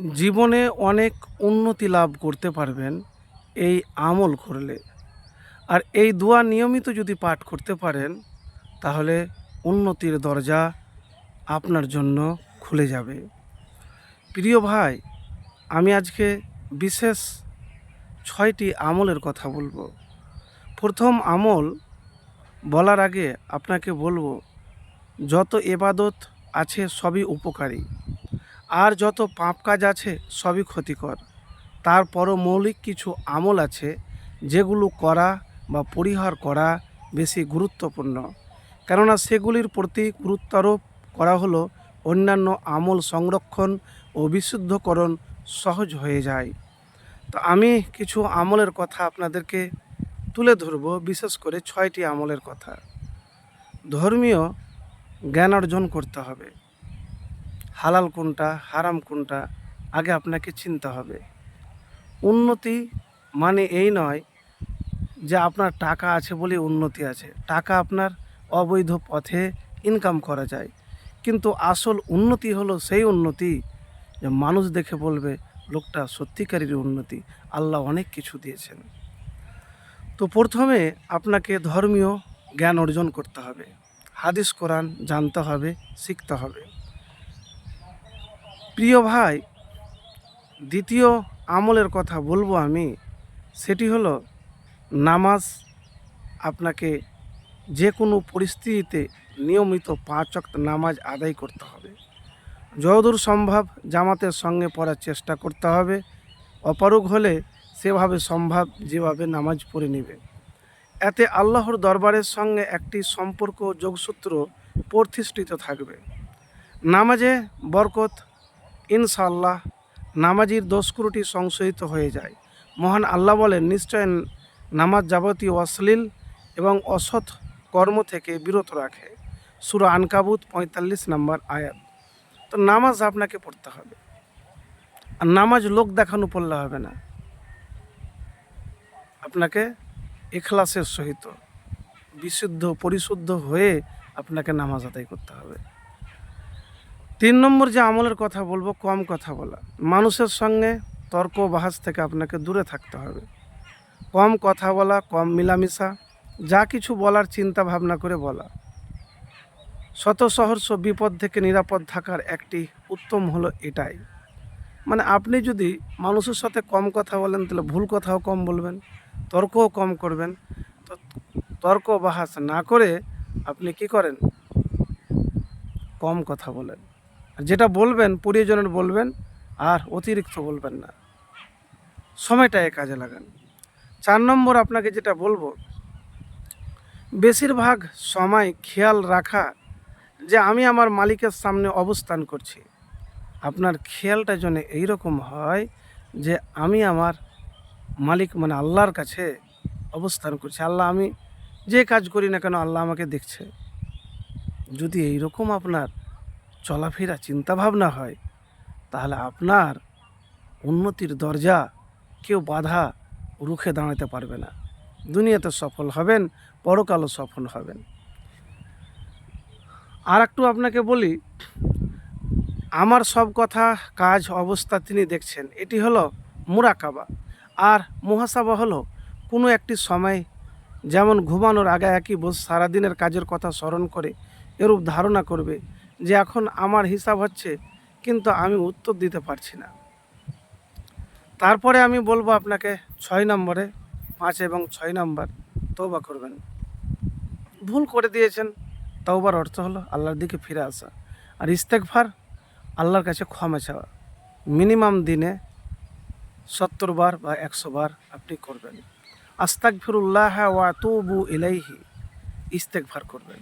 জীবনে অনেক উন্নতি লাভ করতে পারবেন এই আমল করলে। আর এই দোয়া নিয়মিত যদি পাঠ করতে পারেন, তাহলে উন্নতির দরজা আপনার জন্য খুলে যাবে। প্রিয় ভাই, আমি আজকে বিশেষ ছয়টি আমলের কথা বলব। প্রথম আমল বলার আগে আপনাকে বলব, যত এবাদত আছে সবই উপকারী। আর যত পাপ কাজ আছে, সবই ক্ষতিকর। তারপরও মৌলিক কিছু আমল আছে, যেগুলো করা বা পরিহার করা বেশি গুরুত্বপূর্ণ। কেননা সেগুলির প্রতি গুরুত্বারোপ করা হলো, অন্যান্য আমল সংরক্ষণ ও বিশুদ্ধকরণ সহজ হয়ে যায়। তো আমি কিছু আমলের কথা আপনাদেরকে তুলে ধরব, বিশেষ করে ছয়টি আমলের কথা। ধর্মীয় জ্ঞান অর্জন করতে হবে। হালাল কোনটা, হারাম কোনটা, আগে আপনাকে চিনতে হবে। উন্নতি মানে এই নয় যে আপনার টাকা আছে বলে উন্নতি আছে। টাকা আপনার অবৈধ পথে ইনকাম করা যায়। কিন্তু আসল উন্নতি হলো সেই উন্নতি যে মানুষ দেখে বলবে, লোকটা সত্যিকারেরই উন্নতি। আল্লাহ অনেক কিছু দিয়েছেন। তো প্রথমে আপনাকে ধর্মীয় জ্ঞান অর্জন করতে হবে। হাদিস, কোরআন জানতে হবে, শিখতে হবে। প্রিয় ভাই, দ্বিতীয় আমলের কথা বলব আমি। সেটি হলো, নামাজ আপনাকে যে কোনো পরিস্থিতিতে নিয়মিত পাঁচ ওয়াক্ত নামাজ আদায় করতে হবে। যতদূর সম্ভব জামাতের সঙ্গে পড়ার চেষ্টা করতে হবে। অপারগ হলে সেভাবে সম্ভব যেভাবে নামাজ পড়ে নেবে। এতে আল্লাহর দরবারের সঙ্গে একটি সম্পর্ক যোগসূত্র প্রতিষ্ঠিত থাকবে। নামাজে বরকত ইনশাআল্লাহ নামাজির দোষকুরুটি সংশোধিত হয়ে যায়। মহান আল্লাহ বলেন, নিশ্চয় নামাজ যাবতীয় অশ্লীল এবং অসৎ কর্ম থেকে বিরত রাখে। সুরা আনকাবুত পঁয়তাল্লিশ নম্বর আয়াত। তো নামাজ আপনাকে পড়তে হবে। আর নামাজ লোক দেখানো পড়লে হবে না। আপনাকে এখলাসের সহিত বিশুদ্ধ, পরিশুদ্ধ হয়ে আপনাকে নামাজ আদায় করতে হবে। তিন নম্বর যে আমলের কথা বলব, কম কথা বলা। মানুষের সঙ্গে তর্ক বাহাস থেকে আপনাকে দূরে থাকতে হবে। কম কথা বলা, কম মিলামিশা, যা কিছু বলার চিন্তা ভাবনা করে বলা। শত সহর্ষ বিপদ থেকে নিরাপদ থাকার একটি উত্তম হলো এটাই। মানে আপনি যদি মানুষের সাথে কম কথা বলেন, তাহলে ভুল কথাও কম বলবেন, তর্কও কম করবেন। তো তর্ক বাহাস না করে আপনি কি করেন? কম কথা বলেন। যেটা বলবেন, প্রিয়জনের বলবেন, আর অতিরিক্ত বলবেন না। সময়টায় কাজে লাগান। চার নম্বর আপনাকে যেটা বলব, বেশিরভাগ সময় খেয়াল রাখা যে আমি আমার মালিকের সামনে অবস্থান করছি। আপনার খেয়ালটা যেন এইরকম হয় যে আমি আমার মালিক মানে আল্লাহর কাছে অবস্থান করছি। আল্লাহ আমি যে কাজ করি না কেন, আল্লাহ আমাকে দেখছে। যদি এইরকম আপনার চলাফেরা চিন্তাভাবনা হয়, তাহলে আপনার উন্নতির দরজা কেউ বাধা রুখে দাঁড়াতে পারবে না। দুনিয়াতে সফল হবেন, পরকালও সফল হবেন। আর একটু আপনাকে বলি, আমার সব কথা, কাজ, অবস্থা তিনি দেখছেন। এটি হলো মুরাকাবা। আর মুহাসাবা হলো কোনো একটি সময় যেমন ঘুমানোর আগে একই বস সারাদিনের কাজের কথা স্মরণ করে, এরূপ ধারণা করবে যে এখন আমার হিসাব হচ্ছে, কিন্তু আমি উত্তর দিতে পারছি না। তারপরে আমি বলব আপনাকে ছয় নম্বরে, পাঁচ এবং ছয় নম্বর তৌবা করবেন। ভুল করে দিয়েছেন, তওবার অর্থ হলো আল্লাহর দিকে ফিরে আসা। আর ইস্তেকভার আল্লাহর কাছে ক্ষমা চাওয়া। মিনিমাম দিনে সত্তর বার বা একশো বার আপনি করবেন। আস্তাক ফিরুল্লাহ ওয়া তুবু ইলাইহি ইস্তেকভার করবেন।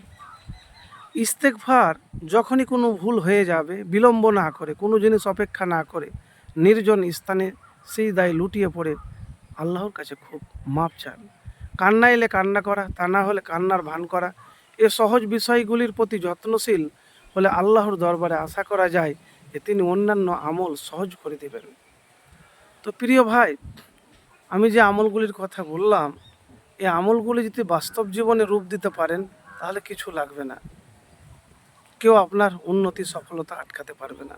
ইস্তেকভার যখনই কোনো ভুল হয়ে যাবে, বিলম্ব না করে, কোনো জিনিস অপেক্ষা না করে, নির্জন স্থানে সেই দায় লুটিয়ে পড়ে, আল্লাহর কাছে খুব মাপ চান। কান্না এলে কান্না করা, তা না হলে কান্নার ভান করা। এ সহজ বিষয়গুলির প্রতি যত্নশীল হলে আল্লাহর দরবারে আশা করা যায় যে তিনি অন্যান্য আমল সহজ করে দেবেন। তো প্রিয় ভাই, আমি যে আমলগুলির কথা বললাম এই আমলগুলি যদি বাস্তব জীবনে রূপ দিতে পারেন, তাহলে কিছু লাগবে না। কেউ আপনার উন্নতি সফলতা আটকাতে পারবে না।